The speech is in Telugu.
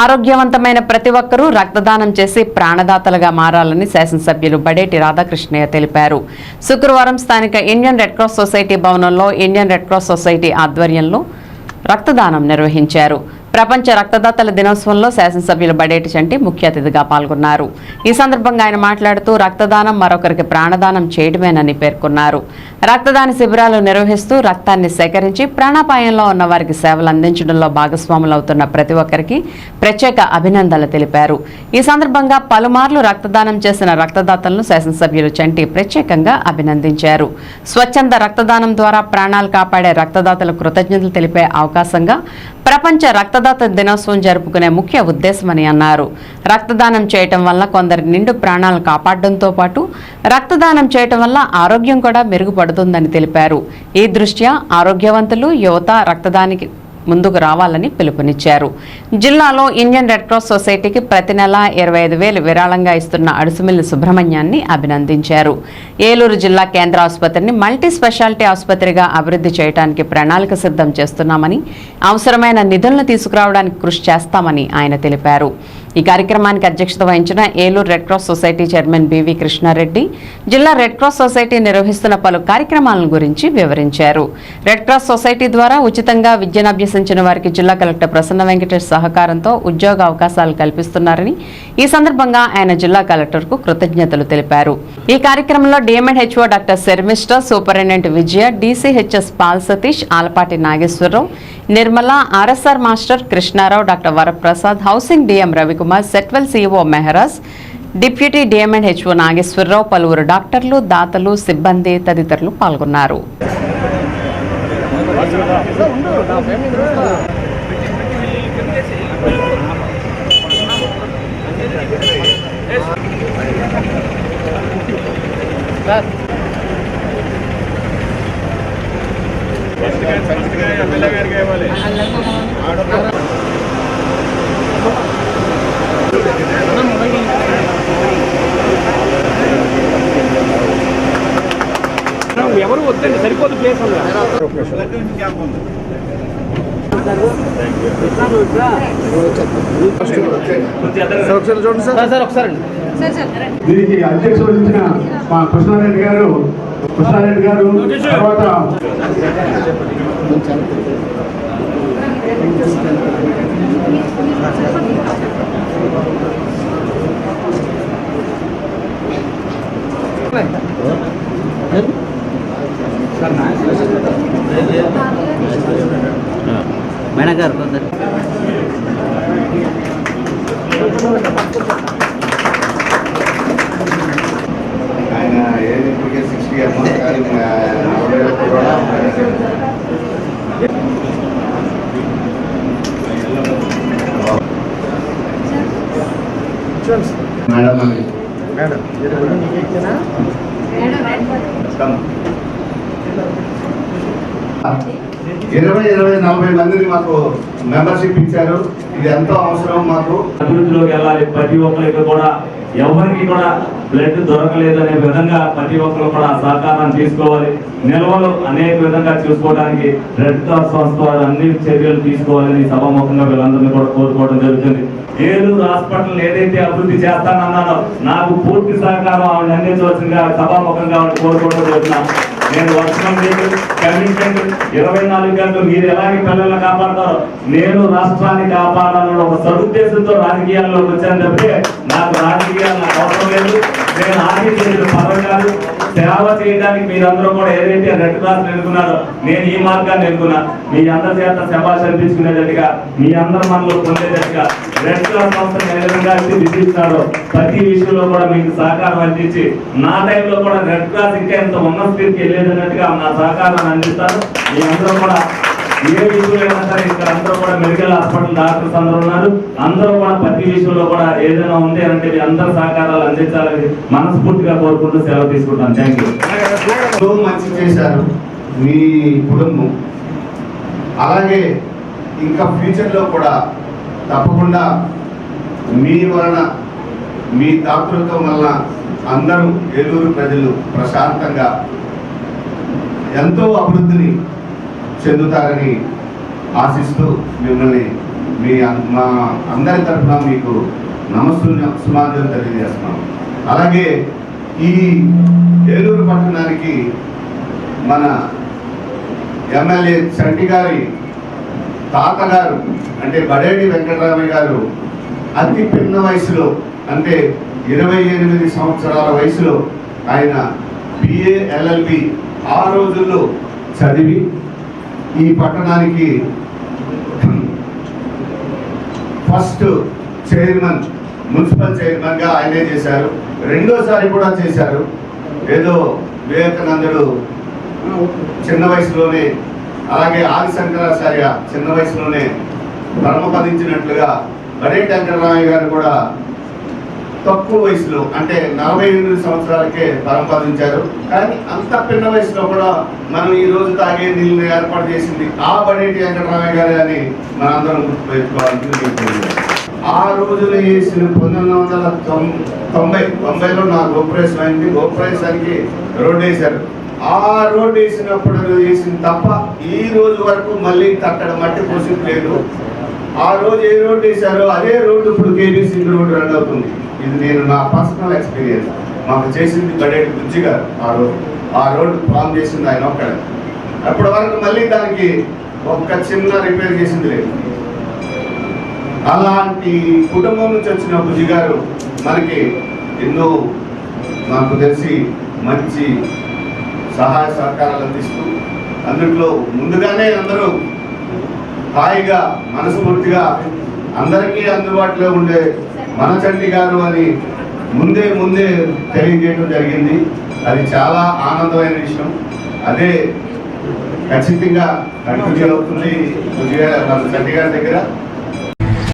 ఆరోగ్యవంతమైన ప్రతి ఒక్కరూ రక్తదానం చేసి ప్రాణదాతలుగా మారాలని శాసనసభ్యులు బడేటి రాధాకృష్ణయ్య తెలిపారు. శుక్రవారం స్థానిక ఇండియన్ రెడ్ క్రాస్ సొసైటీ భవనంలో ఇండియన్ రెడ్ క్రాస్ సొసైటీ ఆధ్వర్యంలో రక్తదానం నిర్వహించారు. ప్రపంచ రక్తదాతల దినోత్సవంలో శాసనసభ్యులు బడేటి చంటి ముఖ్య అతిథిగా పాల్గొన్నారు. ఈ సందర్భంగా ఆయన మాట్లాడుతూ రక్తదానం మరొకరికి ప్రాణదానం చేయడమేనని పేర్కొన్నారు. రక్తదాన శిబిరాలు నిర్వహిస్తూ రక్తాన్ని సేకరించి ప్రాణాపాయంలో ఉన్న వారికి సేవలు అందించడంలో భాగస్వాములవుతున్న ప్రతి ఒక్కరికి ప్రత్యేక అభినందనలు తెలిపారు. ఈ సందర్భంగా పలుమార్లు రక్తదానం చేసిన రక్తదాతలను శాసనసభ్యులు చంటి ప్రత్యేకంగా అభినందించారు. స్వచ్ఛంద రక్తదానం ద్వారా ప్రాణాలు కాపాడే రక్తదాతలు కృతజ్ఞతలు తెలిపే అవకాశంగా ప్రపంచ రక్తదాత దినోత్సవం జరుపుకునే ముఖ్య ఉద్దేశమని అన్నారు. రక్తదానం చేయటం వల్ల కొందరి నిండు ప్రాణాలు కాపాడడంతో పాటు రక్తదానం చేయటం వల్ల ఆరోగ్యం కూడా మెరుగుపడుతుందని తెలిపారు. ఈ దృష్ట్యా ఆరోగ్యవంతులు యువత రక్తదానికి ముందుకు రావాలని పిలుపునిచ్చారు. జిల్లాలో ఇండియన్ రెడ్ క్రాస్ సొసైటీకి ప్రతి నెల ఇరవై ఐదు వేలు విరాళంగా ఇస్తున్న అడుసుమిల్లి సుబ్రహ్మణ్యాన్ని అభినందించారు. ఏలూరు జిల్లా కేంద్ర ఆసుపత్రిని మల్టీ స్పెషాలిటీ ఆసుపత్రిగా అభివృద్ధి చేయడానికి ప్రణాళిక సిద్ధం చేస్తున్నామని అవసరమైన నిధులను తీసుకురావడానికి కృషి చేస్తామని ఆయన తెలిపారు. ఈ కార్యక్రమానికి అధ్యక్షత వహించిన Eluru Red Cross Society chairman BV Krishnareddy జిల్లా రెడ్ క్రాస్ సొసైటీ నిర్వహిస్తున్న పలు కార్యక్రమాలను గురించి వివరించారు. రెడ్ క్రాస్ సొసైటీ ద్వారా ఉచితంగా విద్యను అభ్యసించిన వారికి జిల్లా కలెక్టర్ ప్రసన్న వెంకటేష్ సహకారంతో ఉద్యోగ అవకాశాలు కల్పిస్తున్నారని ఈ సందర్భంగా ఆయన జిల్లా కలెక్టర్కు కృతజ్ఞతలు తెలిపారు. ఈ కార్యక్రమంలో DM and HO doctor Sharmishta superintendent Vijaya DCHS Paul Satish Alapati Nageswararao Nirmala RSR master Krishnarao doctor Varaprasad housing DM Ravikumar SETWEL CEO Meharaj deputy DM and HO Nageswararao పలువురు డాక్టర్లు దాతలు సిబ్బంది తదితరులు పాల్గొన్నారు. ఎవరు వద్దండి సరిపోదు ప్లేస్ ఉందా సార్ ఒకసారి దీనికి అధ్యక్షులు వహించిన మా కృష్ణారెడ్డి గారు కృష్ణారెడ్డి గారు తర్వాత మేడం గారు కొందరు ఆయన ఏది ఇప్పటికే సిక్స్టీ అమ్మ కానీ నలభై ఒక్క కూడా మేడం కమ్. ఇరవై ఇరవై నలభై మందిని మాకు మెంబర్షిప్ ఇచ్చారు. ఇది ఎంతో అవసరం మాకు. అభివృద్ధిలోకి వెళ్ళాలి. ప్రతి ఒక్కరికి కూడా ఎవరికి కూడా బ్లడ్ దొరకలేదనే విధంగా ప్రతి ఒక్కరు కూడా సహకారం తీసుకోవాలి. నిల్వలు అనేక విధంగా చూసుకోవడానికి రెడ్ క్రాస్ సంస్థ అన్ని చర్యలు తీసుకోవాలని సభాముఖంగా వీళ్ళందరినీ కూడా కోరుకోవడం జరుగుతుంది. ఏలూరు హాస్పిటల్ ఏదైతే అభివృద్ధి చేస్తానన్నానో నాకు పూర్తి సహకారం ఆవిడ అందించవలసిందిగా సభాముఖంగా కోరుకోవడం జరుగుతున్నాను నేను వర్షం లేదు కమిట్మెంట్ ఇరవై నాలుగు గంటలు మీరు ఎలాంటి పిల్లల్ని కాపాడతారో నేను రాష్ట్రాన్ని కాపాడాలని ఒక సదుద్దేశంతో రాజకీయాల్లో వచ్చాను తప్పితే నాకు రాజకీయాలు నాకు అవసరం లేదు. నేను ఆర్థిక పదవి కాదు సేవ చేయడానికి మీరందరూ కూడా ఏదైతే రెడ్ క్రాస్ ఎన్నుకున్నారో నేను ఈ మార్గాన్ని ఎన్నుకున్నా. మీ అందరి చేత శభాష్ అనిపించుకునేటట్టుగా మీ అందరి మనలో పొందేటట్టుగా రెడ్ క్రాస్ సంస్థ ఏ విధంగా ప్రతి విషయంలో కూడా మీకు సహకారం అందించి నా టైంలో కూడా రెడ్ క్రాస్ ఇంకా ఎంత ఉన్న స్థితికి వెళ్ళేదన్నట్టుగా నా సహకారాన్ని అందిస్తాను. మీ అందరూ కూడా ఏ విషయంలో సరే ఇక్కడ అందరూ కూడా మెడికల్ హాస్పిటల్ డాక్టర్స్ అందరూ ఉన్నారు. అందరూ కూడా ప్రతి విషయంలో కూడా ఏదైనా ఉంది అంటే మీ అందరూ సహకారాలు అందించాలని మనస్ఫూర్తిగా కోరుకుంటూ సెలవు తీసుకుంటాను. థ్యాంక్ యూ మంచి చేశారు మీ కుటుంబం. అలాగే ఇంకా ఫ్యూచర్లో కూడా తప్పకుండా మీ వలన మీ దాతృత్వం వలన అందరూ ఏలూరు ప్రజలు ప్రశాంతంగా ఎంతో అభివృద్ధిని చెందుతారని ఆశిస్తూ మిమ్మల్ని మీ మా అందరి తరఫున మీకు నమస్సు సుమాంజలు తెలియజేస్తున్నాం. అలాగే ఈ ఏలూరు పట్టణానికి మన ఎమ్మెల్యే చంటి గారి తాతగారు అంటే బడేడి వెంకటరామయ్య గారు అతి పిన్న వయసులో అంటే ఇరవై ఎనిమిది సంవత్సరాల వయసులో ఆయన బిఏ ఎల్ఎల్బి ఆ రోజుల్లో చదివి ఈ పట్టణానికి ఫస్ట్ చైర్మన్ మున్సిపల్ చైర్మన్గా ఆయనే చేశారు. రెండోసారి కూడా చేశారు. ఏదో వివేకానందుడు చిన్న వయసులోనే అలాగే ఆది శంకరాచార్య చిన్న వయసులోనే పరమపదించినట్లుగా బడే వెంకటరామయ్య గారు కూడా తక్కువ వయసులో అంటే నలభై ఎనిమిది సంవత్సరాలకే పరంపదించారు కానీ అంత పిన్న వయసులో కూడా మనం ఈ రోజు తాగే నీళ్ళని ఏర్పాటు చేసింది ఆ బడేటి వెంకటరామయ్య గారు అని మనందరం గుర్తుపెట్టుకోవాలని ఆ రోజున వేసిన పంతొమ్మిది వందల తొంభై తొంభైలో నా గోప్రవేశం అయింది. గోప్రవేశానికి రోడ్డు వేశారు. ఆ రోడ్డు వేసినప్పుడు వేసింది తప్ప ఈ రోజు వరకు మళ్ళీ అక్కడ మట్టి పోసింది లేదు. ఆ రోజు ఏ రోడ్డు వేశారో అదే రోడ్డు ఇప్పుడు కేబీసీ రోడ్డు రన్ అవుతుంది. ఇది నేను నా పర్సనల్ ఎక్స్పీరియన్స్. మాకు చేసింది గడేటి బుజ్జి గారు ఆ రోడ్ ఆ రోడ్డు ఫామ్ చేసింది ఆయన ఒక్కడ. అప్పటి వరకు మళ్ళీ దానికి ఒక్క చిన్న రిపేర్ చేసింది లేదు. అలాంటి కుటుంబం నుంచి వచ్చిన బుజ్జి గారు మనకి ఎన్నో నాకు తెలిసి మంచి సహాయ సహకారాలు అందిస్తూ అందుట్లో ముందుగానే అందరూ హాయిగా మనస్ఫూర్తిగా అందరికీ అందుబాటులో ఉండే మన చంటి గారు అని ముందే ముందే తెలియజేయడం జరిగింది. అది చాలా ఆనందమైన విషయం. అదే ఖచ్చితంగా కంటిన్యూ అవుతుంది మన చంటి గారి దగ్గర